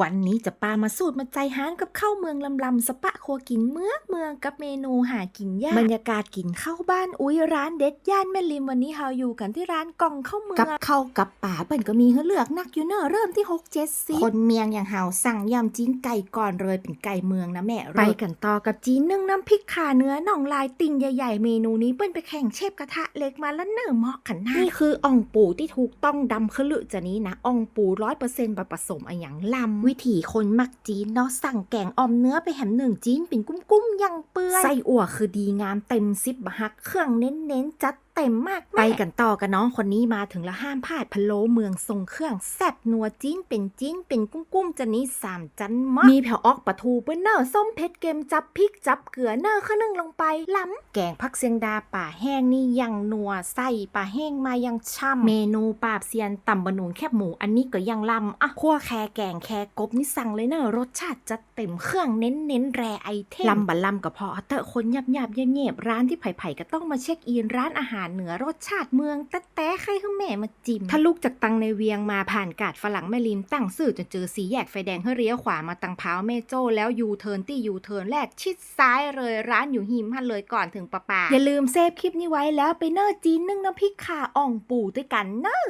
วันนี้จะปามาสูตรมาใจฮานกับข้าวเมืองลำลำสปะครัวกินเมืองเมืองกับเมนูหากินยากบรรยากาศกินข้าวบ้านอุ้ยร้านเด็ดย่านแม่ริมวันนี้เฮาอยู่กันที่ร้านกล่องข้าวเมืองกับข้าวกับป่าเปิ่นก็มีให้เลือกนักอยู่เนอะเริ่มที่6 7สิคนเมียงอย่างเฮาสั่งยำจีนไก่ก่อนเลยเป็นไก่เมืองนะแม่ไปกันต่อกับจีนนึ่งน้ำพริกขาเนื้อหน่องลายติ่งใหญ่ ๆ เมนูนี้เปิ้นไปแข่งเชฟกระทะเล็กมาแล้วเนอะเหมาะกันนะนี่คืออ่องปูที่ถูกต้องดำขลึจะนี้นะอ่องปูร้อยเปอร์เซ็นต์ผสมอะหยังลำวิถีคนมักจีนเนาะสั่งแกงออมเนื้อไปแหมหนึ่งจีนเป็นกุ้มๆยังเปื่อยไส้อั่วคือดีงามเต็มซิบหัก เครื่องเน้นๆจัด เต็มมากไปกันต่อกันน้องคนนี้มาถึงละห้ามพลาดพะโล้เมืองทรงเครื่องแซ่บนัวจีนเป็นจีนเป็นกุ้มๆจะนี้สามจันมากมีแผ่วออกปลาทูเปิ้นเนอร์ส้มเผ็ดเกมจับพริกจับเกลือเนอร์ข้าวนึ่งลงไปล้ำแกงพักเสียงดาป่าแห้งนี่ยังนัวไส้ป่าแห้งมายังช่ำเมนูปราบเซียนตำบะหนุนแคบหมูอันนี้ก็ยังลำอะคั่วแคแกงแคกบนี่สั่งเลยเนอะรสชาติจัดเต็มเครื่องเน้นเน้นๆแรไอเทมลำบะลำก็พอเตอะคนหยับหยับๆเงียบๆร้านที่ไผ่ๆก็ต้องมาเช็คอินร้านอาหารเหนือรสชาติเมืองแต่แต่ใครเขาแม่มาจิ้มถ้าลูกจากตังในเวียงมาผ่านกาดฝรั่งแม่ริมตั้งสื่อจนเจอสีแยกไฟแดงให้เลี้ยวขวามาตังเพ้าแม่โจ้แล้วยูเทิร์นตี้ยูเทิร์นแรกชิดซ้ายเลยร้านอยู่หิมฮันเลยก่อนถึงปะปาอย่าลืมเซฟคลิปนี้ไว้แล้วไปเนอร์จีนนึ่งน้ำพริกข่าอ่องปูด้วยกันเนอ